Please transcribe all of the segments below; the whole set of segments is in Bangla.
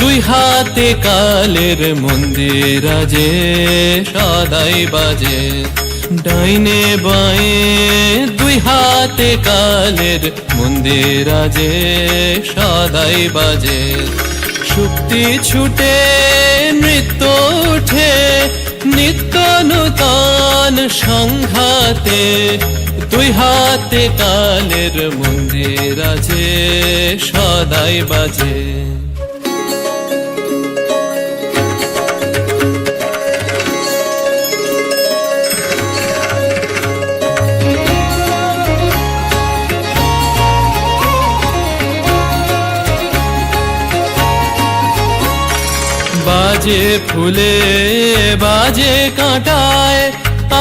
দুই হাতে কালের মন্দির আজে সদাই বাজে। ডাইনে বাঁয়ে দুই হাতে কালের মন্দির আজে সদাই বাজে। শুক্তি ছুটে, নৃত্য উঠে নিত্য নূতন সংঘাতে। দুই হাতে কালের মন্দির আছে সদাই বাজে। বাজে ফুলে, বাজে কাঁটায়,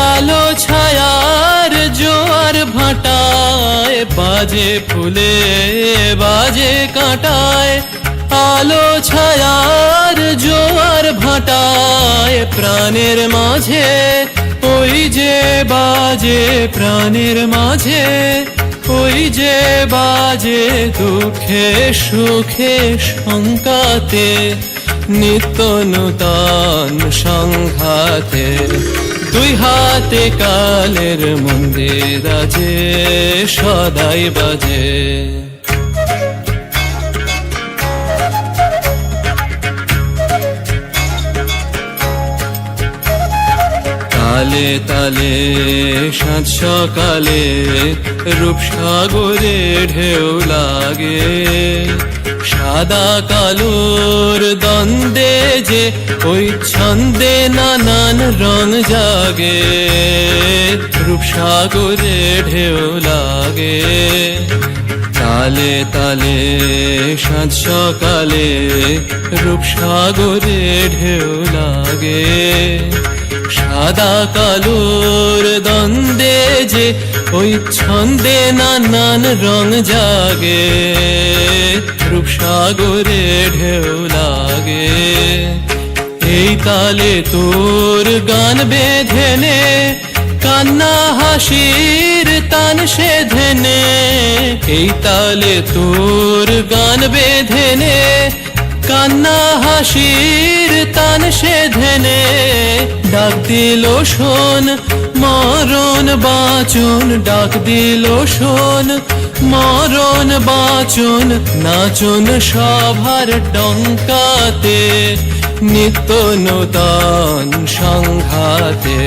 আলো ছায়ার জোয়ার ভাটায়। বাজে ফুলে, বাজে কাঁটায়, আলো ছায়ার জোয়ার ভাটায়। প্রাণের মাঝে, ওই যে বাজে, প্রাণের মাঝে, ওই যে বাজে দুঃখে, সুখে, শঙ্কাতে। নিত্য নূতন সংঘাতে দুই হাতে কালের মন্দির আছে, সদাই বাজে। তালে তালে সাত সকালে রূপসাগরে ঢেউ লাগে। সাদা কালোর দ্বন্দ্বে যে ওই ছন্দে নানান রং জাগে, রূপসাগরে ঢেউ লাগে। তালে তালে সাত সকালে রূপসাগরে ঢেউ লাগে। সাদা কালোর দ্বন্দ্বে যে ওই ছন্দে নানান রং জাগে, রূপসাগরে ঢেউ লাগে। এই তালে তোর গান বেঁধে নে কান্না হাসির তান সে ধেনে এই তালে তোর গান বেঁধে নে কান্না হাসির তান সে ধেনে ডাক দিল শোন, মরণ বাচন, ডাক দিল শোন, মরণ বাচন, নাচন সভার ডঙ্কাতে নিত্য নূতন সংঘাতে।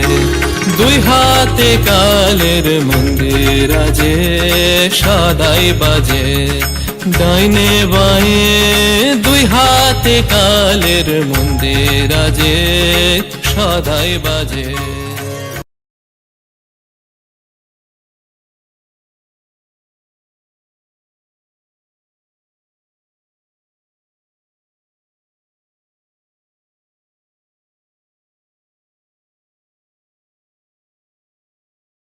দুই হাতে কালের মন্দির আজে, সদাই বাজে। ডাইনে বাঁয়ে দুই হাতে কালের মন্দির আজে সদাই বাজে।